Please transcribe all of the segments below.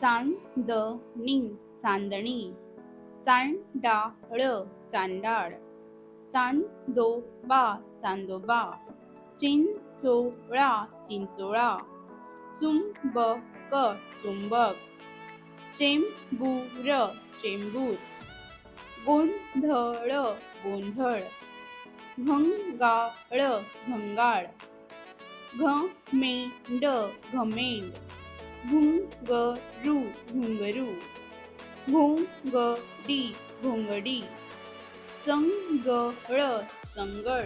चांदणी चांदणी चांडाळ चांडाळ चांदोबा चांदोबा चिंचोळा चिंचोळा चुंबक चुंबक चेंबूर चेंबूर गोंधळ गोंधळ घंगाळ घंगाळ घमेंड घमेंड घुंगरू घुंगरू घोंगडी घोंगडी चंगळ चंगळ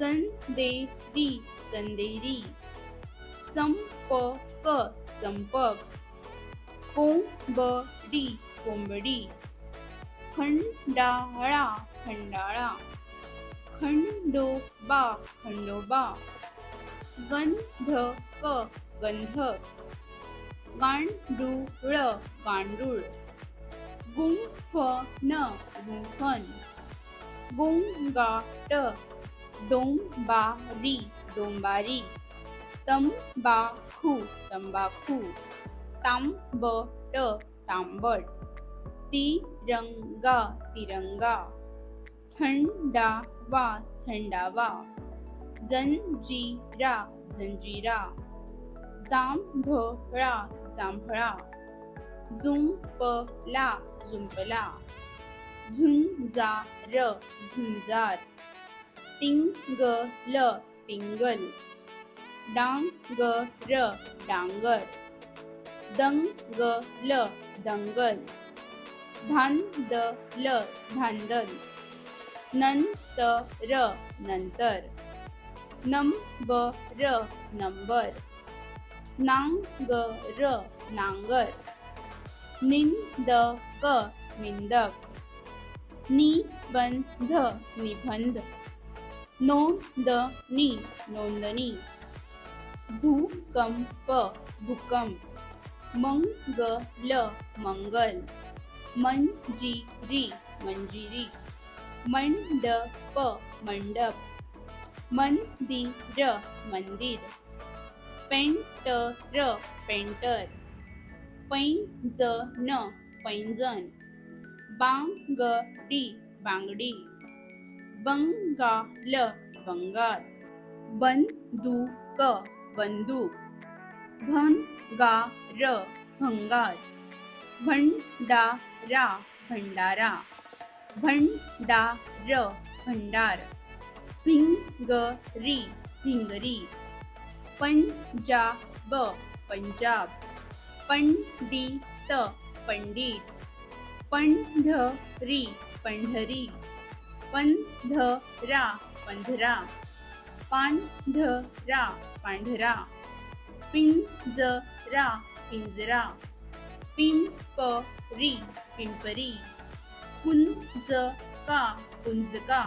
चंदेरी चंदेरी चंपक चंपक कोंबडी कोंबडी. खंडाळा खंडाळा. खंडोबा खंडोबा. गंधक गंधक. गांडूळ गांडूळ. गुंफन गुंफन गुंगाट डोंबारी डोंबारी. तंबाखू तंबाखू. तांबट तांबट. तिरंगा तिरंगा. थंडावा थंडावा. जंजिरा जंजिरा. जांभळा जांभळा. झुंपला झुंपला. झुंजार झुंजार. टिंगल टिंगल. डांगर डांगर. दंगल दंगल. धांदल धांदल. नंतर नंतर. Number number. नांगर नांगर निंदक निंदक. निबंध निबंध नोंदणी नोंदणी. भूकंप भूकंप. मंगल मंगल मंजिरी मंजिरी. मंडप मंडप मंदिर मंदिर. Painter painter. पैंजन पैंजन बांगडी बांगडी. बंगाल बंगाल. बंदूक बंदूक. भंगार भंगार. भंडारा भंडारा. भंडार भंडार. भिंगरी भिंगरी पंजाब पंजाब पंडित पंडित पंढरी पंढरी पंधरा पंधरा पांढरा पांढरा पिंजरा पिंजरा पिंपरी पिंपरी कुंजका कुंजका